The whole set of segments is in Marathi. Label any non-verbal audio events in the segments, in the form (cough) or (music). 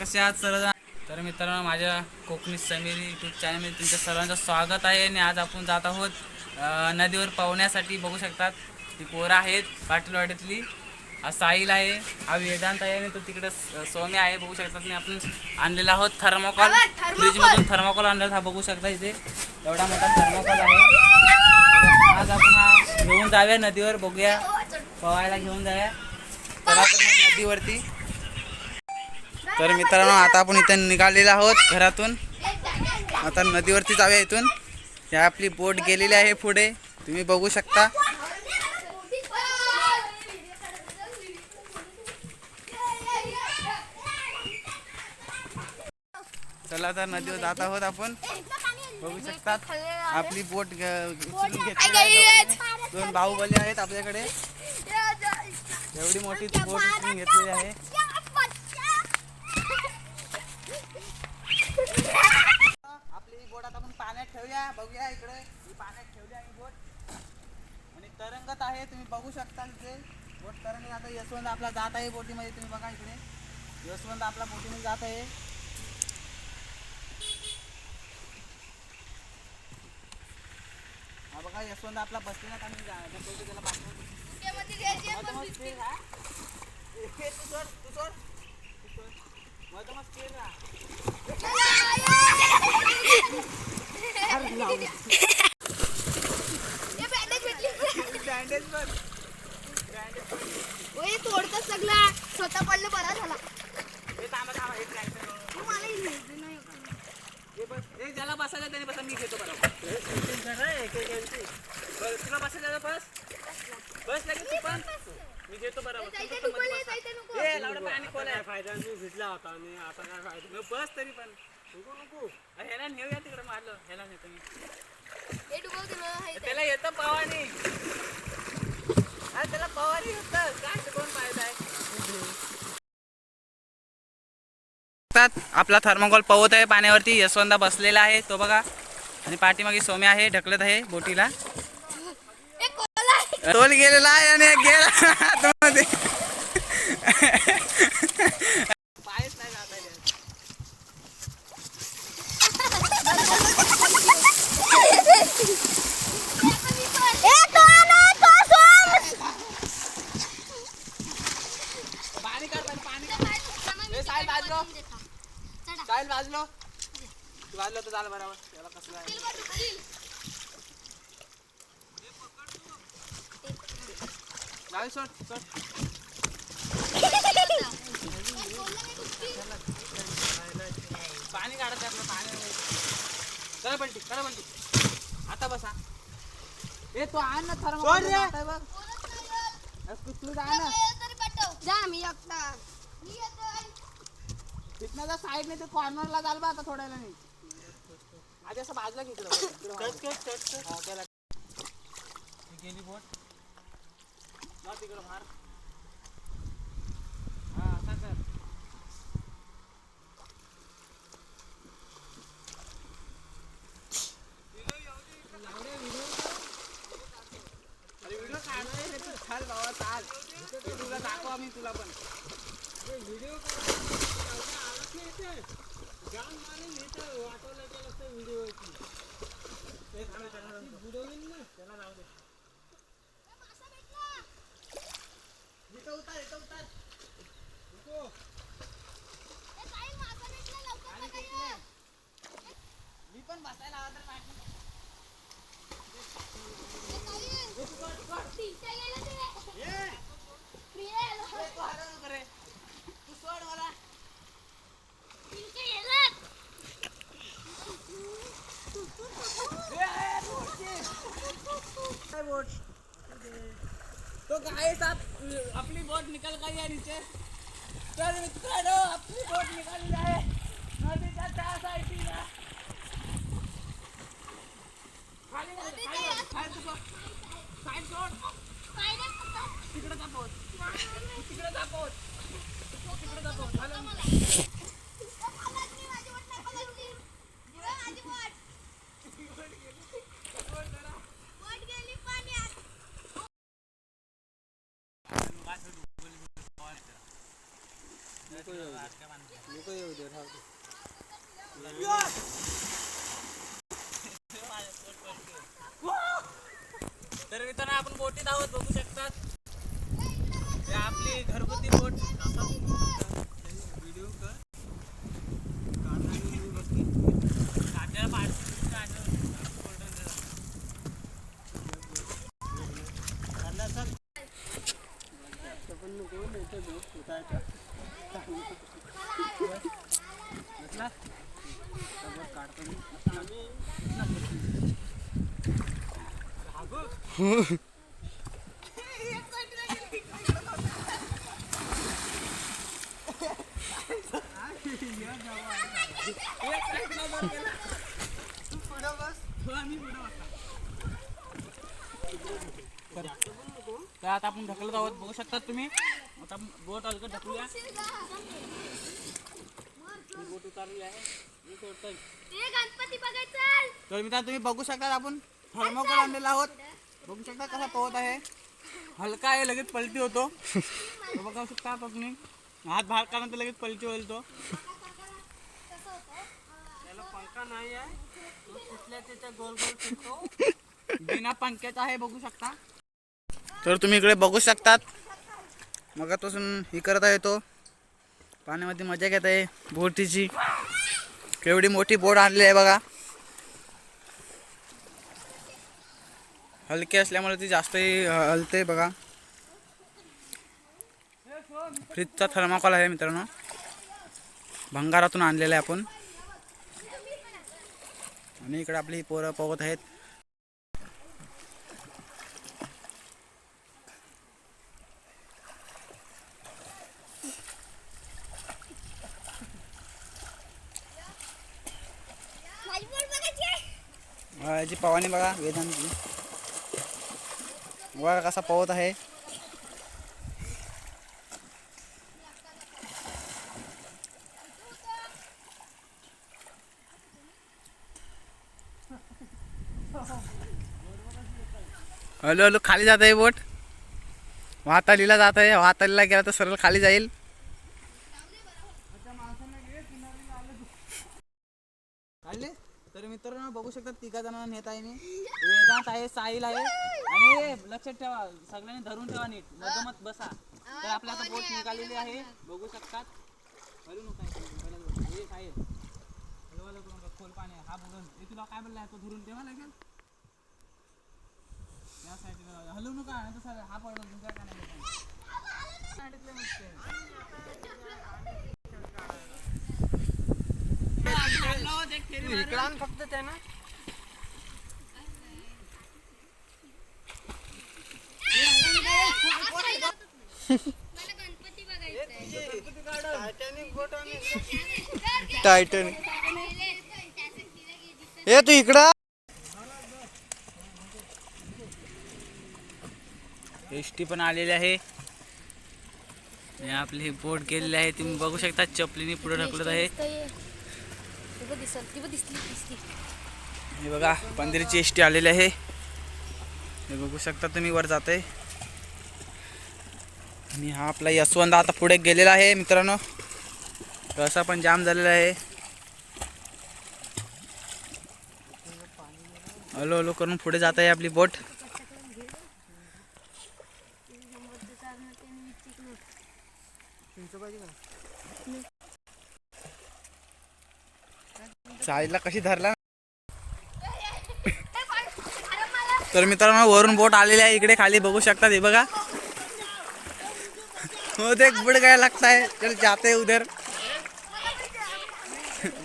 कसे आहात सर्वजण? तर मित्रांनो माझ्या कोकणी समीर यूट्यूब चॅनलमध्ये तुमच्या सर्वांचं स्वागत आहे आणि आज आपण जात आहोत नदीवर पोहण्यासाठी बघू शकतात ती पोरं आहेत पाटीलवाडीतली. हा साहिल आहे हा वेदांत आहे आणि तो तिकडे स- सोम्या आहे. बघू शकतात आणि आपण आणलेला आहोत थर्मोकॉल फ्रीजमधून थर्मोकॉल आणलेला हा बघू शकता इथे. एवढा मोठा थर्मोकॉल आहे. आज आपण हा घेऊन जाऊया नदीवर बघूया. पोहायला घेऊन जाऊया. चला तर मग नदीवरती. तर मित्रांनो आता आपण इथं निघालेलो आहोत घरातून. आता नदीवरती जाऊया इथून. ह्या आपली बोट गेलेली आहे पुढे. तुम्ही बघू शकता. चला तर नदीवर जात आहोत आपण. बघू शकतात. आपली बोट घेतलेली आहे. दोन बाहुबली आहेत आपल्याकडे. एवढी मोठी बोट घेतलेली आहे आपली ही बोट आता आपण पाण्यात ठेवूया बघूया इकडे. ही पाण्यात ठेवली आहे बोट. आणि तरंगत आहे तुम्ही बघू शकता इथे बोट तरंगत आता यशवंत आपला जात आहे बोटीमध्ये तुम्ही बघा इकडे. यशवंत आपला बोटीमध्ये जात आहे. हा बघा यशवंत आपला बसलेला का मी त्याला पाठवतो. तू सोड, तू सोड. तू सोड. तोडतं सगळा स्वतः पडलं बरा झाला हे बस ज्याला बसायला त्याने बसा मी घेतो बरोबर. बरं, तुला बसायला बस बस लगेच पण मी घेतो बरोबर तू जायचं फक्त नको मध्ये नाही, बसा. जायचं नको. ए लावडं पाणी खोल आहे. फायदा मी भिजला होता आणि आता काय फायदा? मग बस तरी पण. नको नको. अरे ह्याला नेऊया तिकडे मारलं. ह्याला नेतो मी. डुबवते ना, त्याला येतं पवानी अरे त्याला पवानी येतं काय आहे? आपला थर्मोकॉल पवत आहे पाण्यावरती यशवंता बसलेला आहे. तो बघा. आणि पाठीमागे सोम्या आहे ढकलत आहे बोटीला. तोल गेलेला आहे आणि गेला. (laughs) आतमध्ये. पायच वाजलो वाजलो तर झालं बरोबर त्याला कसं आहे सोड सोड पाणी काढत आहे आपलं पाणी नाही. करा पलटी करा पलटी आता बसा. ए तो आण ना तू जा ना. जा मी एकटा. तिथनं जर साईड नाही तर कॉर्नरला जाल बा आता थोड्या नाही आधी असं बाजूला घे इकडं. इकडं बाजूला. हा, त्याला ही गेली बोट. जा तिकडं मार हा असा कर अरे व्हिडिओ काढणार रे तू चाल बाबा चाल ते तुला दाखव आम्ही तुला पण ते थांब, त्याला जाऊ दे. त्याला जाऊ दे. इथं उतार, इथं उतार. नको. खाली खेचलंय. मी पण बसायला हवा तर पाठी. ये. ए, तू हलू नको रे. तू सोड मला. ए, ए, बोटची. काय बोट? तो गाय साथ अपनी बोट निकल गई है नीचे तर मित्रांनो आपली बोट निघालेली आहे. नदीच्या त्या साईडला खाली वर, खाली वर, खाली तुझं. साईड सोड. तिकडे जा बोट. तिकडे जा बोट. तिकडे जा बोट झालं नको येऊ दे नको येऊ दे राहू दे तर आहोत बघू शकतात. हे आपली घरगुती बोट. व्हिडिओ कर. काट्याला पाडतो काट्याला पण नको नाही तर झोप उठायचा म्हटलं काढतो मी आम्ही तर आता आपण ढकलत आहोत. बघू शकतात तुम्ही. आता बोट अलगद ढकलूया. बोट उतारली आहे. तर मित्रांनो तुम्ही बघू शकता आपण थर्मोकोल आणलेला आहोत. बघू शकता कसा पोहत आहे. हलका आहे लगेच पलटी होतो. (laughs) बघू शकता तुम्ही. हात बाहेर काढून तर लगेच पलटी होईल तो. नाही आहे. तो तिथल्या तिथे गोल गोल फिरतो. बिना पंख्याचा आहे बघू शकता. तर तुम्ही इकडे बघू शकतात. मगापासून हे करत आहे तो. पाण्यामध्ये मजा घेत आहे बोटीची. केवढी मोठी बोट आणली आहे बघा. हलकी असल्यामुळे ती जास्तही हलते बघा. फ्रीजचा थर्माकॉल आहे मित्रांनो. भंगारातून आणलेला आहे आपण. आणि इकडे आपली पोरं पोहत आहेत. याची पवानी बघा वेदांची वर कसा पवत आहे. हॅलो हॅलो खाली जात आहे बोट. वातालीला जात आहे. वातालीला गेला तर सरळ खाली जाईल. काढले तर मित्रांनो बघू शकता तिघा जणांना नेत आहे मी. वेदांत आहे साहिल आहे. आणि लक्षात ठेवा सगळ्यांनी धरून ठेवा नीट. मधोमध बसा. तर आपल्या आता बोट निघालेली आहे. बघू शकतात. हलू नका हे साहिल हलवा खोल पाणी आहे. हा बघून तुला काय बोललाय तो धरून ठेवा लागेल या साईडला नका सर हा पडला तुमच्या काय नाही मस्त. फक्त त्यानं. टायटॅनिक ए तू इकडं एस टी पण आलेली आहे. आणि आपली ही बोट गेलेली आहे तुम्ही बघू शकता चपलीने पुढे ढकलत आहे. हे बघा पंधरीची एस टी आलेली आहे. हे बघू शकता तुम्ही वर जाते आणि हा आपला यशवंत आता पुढे गेलेला आहे मित्रांनो. रसा पण जाम झालेला आहे. हलो हलो करून पुढे जात आहे आपली बोट. साईडला कशी धरला? तर मित्रांनो वरून बोट आलेली आहे. इकडे खाली बघू शकता हे बघा. हो ते बुड काय लागत आहे जाते उधर.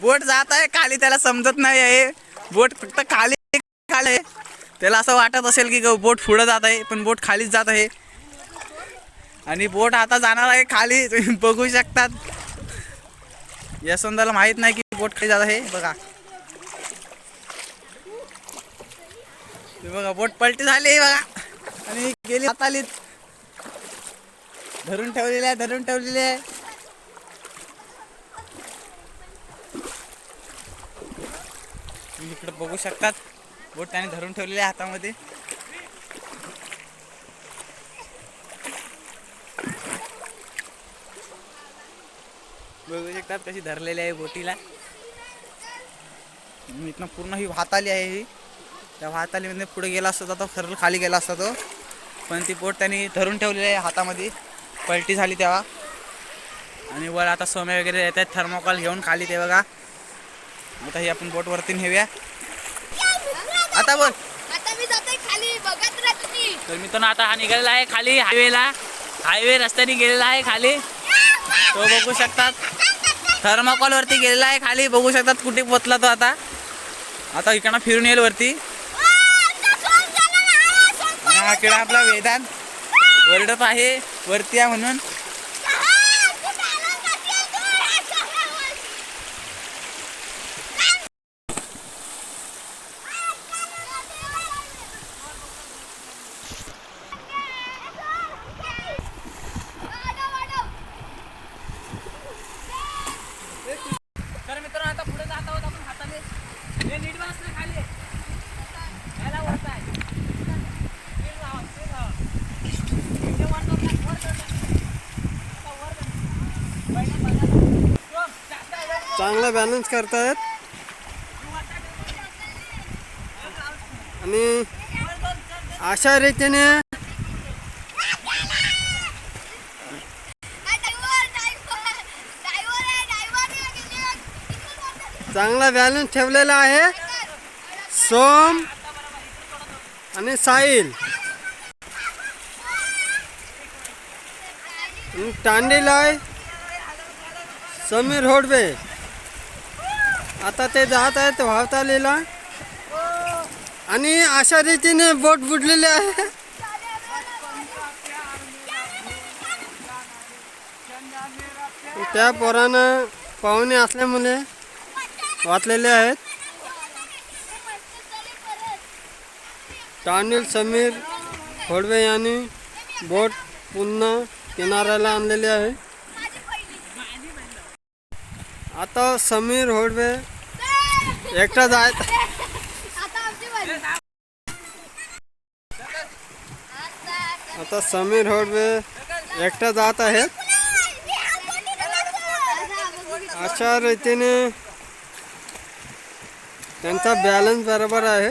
बोट जात आहे. खाली त्याला समजत नाही आहे. बोट फक्त खाली खाली त्याला असं वाटत असेल की ग- बोट पुढं जात आहे पण बोट खालीच जात आहे. आणि बोट आता जाणार आहे खाली. तुम्ही बघू शकतात. यशवंताला माहीत नाही की बोट खाली जात आहे बघा. बघा बोट पलटी झाली बघा. आणि गेली हातालीत धरून ठेवलेले आहे धरून ठेवलेले आहे. तुम्ही इकडे बघू शकतात बोट त्याने धरून ठेवलेले आहे हातामध्ये. बघू शकतात कशी धरलेली आहे बोटीला. इथनं पूर्ण ही वाहताली आहे ही. त्या वाहतालीमध्ये पुढे गेला असता तर तो खरं खाली गेला असता तो. पण ती बोट त्यांनी धरून ठेवलेली आहे हातामध्ये. पलटी झाली तेव्हा. आणि वर आता सोमे वगैरे येत आहेत. थर्मोकॉल घेऊन खाली ते बघा. आता ही आपण बोट वरती नेऊया. आता बोल. आता मी जातोय खाली. बघत राहा तुम्ही. तर मित्रांनो आता हा निघालेला आहे खाली हायवेला हायवे रस्त्याने गेलेला आहे खाली. तो बघू शकतात. थर्माकॉल वरती गेलेला आहे खाली. बघू शकतात कुठे पोचला तो आता. आता इकडनं फिरून येईल वरती. हा किडा आपला वेदांत. वरडत आहे. वरती आहे म्हणून तर मित्रांनो आता पुढे जात आहोत आपण हाताने हे नीट बस ना खाली याला वरत आहे स्थिर राहा, स्थिर राहा. इथे वर जाऊ नका, वर जाऊ नका. आता वर जा. पहिला बघा. तो जास्त आहे, वर. चांगला बॅलन्स करतायत. आणि अशा रीतीने चांगला बॅलन्स ठेवलेला आहे. सोम आणि साहिल. टांडीलाय समीर होडबे आता ते जात आहेत वाहतालीला आणि अशा रीतीने बोट बुडलेले आहे. त्या पोरानं पाहुणे असल्यामुळे वाचलेले आहेत. तांडील समीर होडवे यांनी बोट पुन्हा किनाऱ्याला आणलेली आहे. आता समीर होडवे एकटा जाय आता समीर होडवे एकटा जात आहेत अशा रीतीने त्यांचा बॅलन्स बरोबर आहे.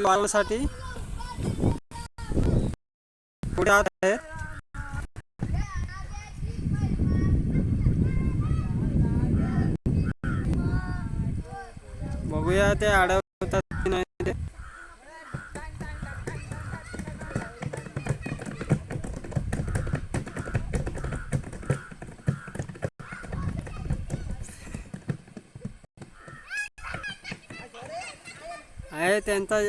पुढील पुढे आत आहेत बघूया ते अडवतात की नाही आहे त्यांचा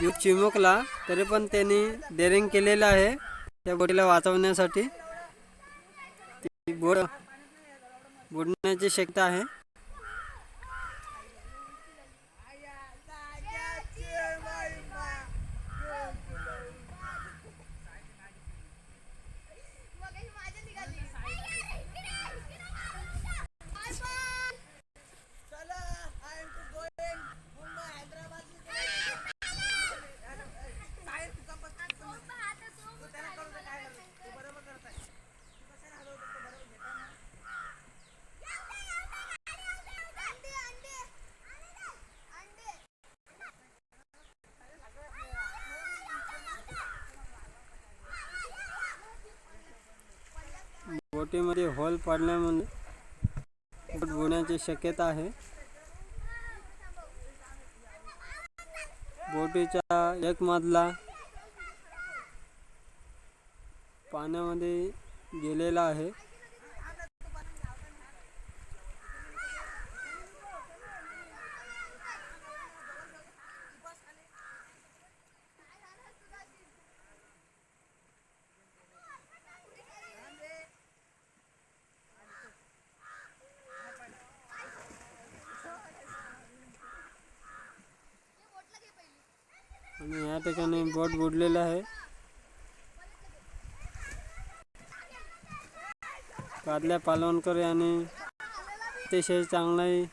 जीव चिमुकला तरी पण त्यांनी डेअरिंग केलेलं आहे त्या बोटीला वाचवण्यासाठी. ती बोट बुडण्याची शक्यता आहे. बोटीमध्ये होल पडल्यामुळे बोट बुडण्याची शक्यता आहे. बोटीचा एक मधला पाण्यामध्ये गेलेला आहे. आणि या ठिकाणी बोट बुडलेला आहे. कारल्या पालवणकर यांनी अतिशय चांगलाही